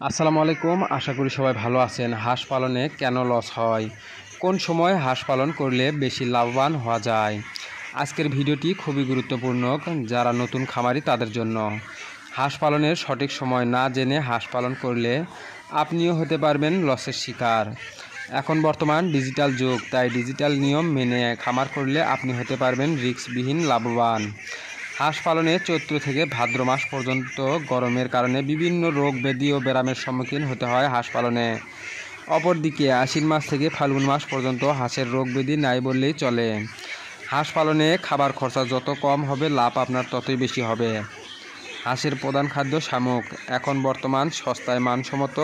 আসসালামু আলাইকুম। আশা করি সবাই ভালো আছেন। হাঁস পালনে কেন লস হয়? কোন সময় হাঁস পালন করলে বেশি লাভবান হওয়া যায়? আজকের ভিডিওটি খুবই গুরুত্বপূর্ণ যারা নতুন খামারি তাদের জন্য। হাঁস পালনের সঠিক সময় না জেনে হাঁস পালন করলে আপনিও হতে পারবেন লসের শিকার। এখন বর্তমান ডিজিটাল যুগ, তাই ডিজিটাল নিয়ম মেনে খামার করলে আপনি হতে পারবেন রিস্কবিহীন, লাভবান। হাঁস পালনে চৈত্র থেকে ভাদ্র মাস পর্যন্ত গরমের কারণে বিভিন্ন রোগ ব্যাধি ও ব্যারামের সম্মুখীন হতে হয় হাঁস পালনে। অপরদিকে আশ্বিন মাস থেকে ফাল্গুন মাস পর্যন্ত হাঁসের রোগ ব্যাধি নাই বললেই চলে। হাঁস পালনে খাবার খরচা যত কম হবে, লাভ আপনার ততই বেশি হবে। হাঁসের প্রধান খাদ্য শামুক। এখন বর্তমান সস্তায় মানসম্মত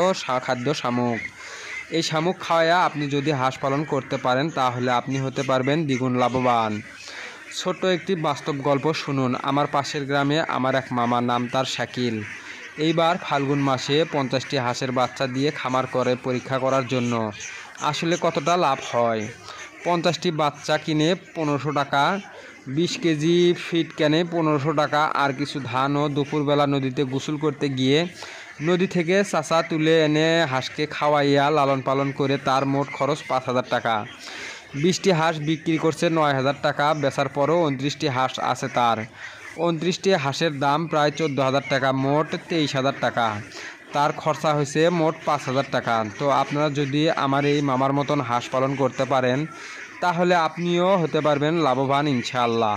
খাদ্য শামুক। এই শামুক খাওয়ায়া আপনি যদি হাঁস পালন করতে পারেন, তাহলে আপনি হতে পারবেন দ্বিগুণ লাভবান। ছোট্ট একটি বাস্তব গল্প শুনুন। আমার পাশের গ্রামে আমার এক মামার নাম তার শাকিল। এইবার ফাল্গুন মাসে পঞ্চাশটি হাঁসের বাচ্চা দিয়ে খামার করে পরীক্ষা করার জন্য। আসলে কতটা লাভ হয়? পঞ্চাশটি বাচ্চা কিনে পনেরোশো টাকা, বিশ কেজি ফিট কেনে পনেরোশো টাকা, আর কিছু ধান ও দুপুরবেলা নদীতে গোসল করতে গিয়ে নদী থেকে চাচা তুলে এনে হাঁসকে খাওয়াইয়া লালন পালন করে তার মোট খরচ পাঁচ হাজার টাকা। বিশটি হাঁস বিক্রি করছে নয় হাজার টাকা, বেচার পরও উনত্রিশটি হাঁস আছে তার। উনত্রিশটি হাঁসের দাম প্রায় চোদ্দ হাজার টাকা, মোট তেইশ হাজার টাকা। তার খরচা হয়েছে মোট পাঁচ হাজার টাকা। তো আপনারা যদি আমার এই মামার মতন হাঁস পালন করতে পারেন, তাহলে আপনিও হতে পারবেন লাভবান ইনশাআল্লাহ।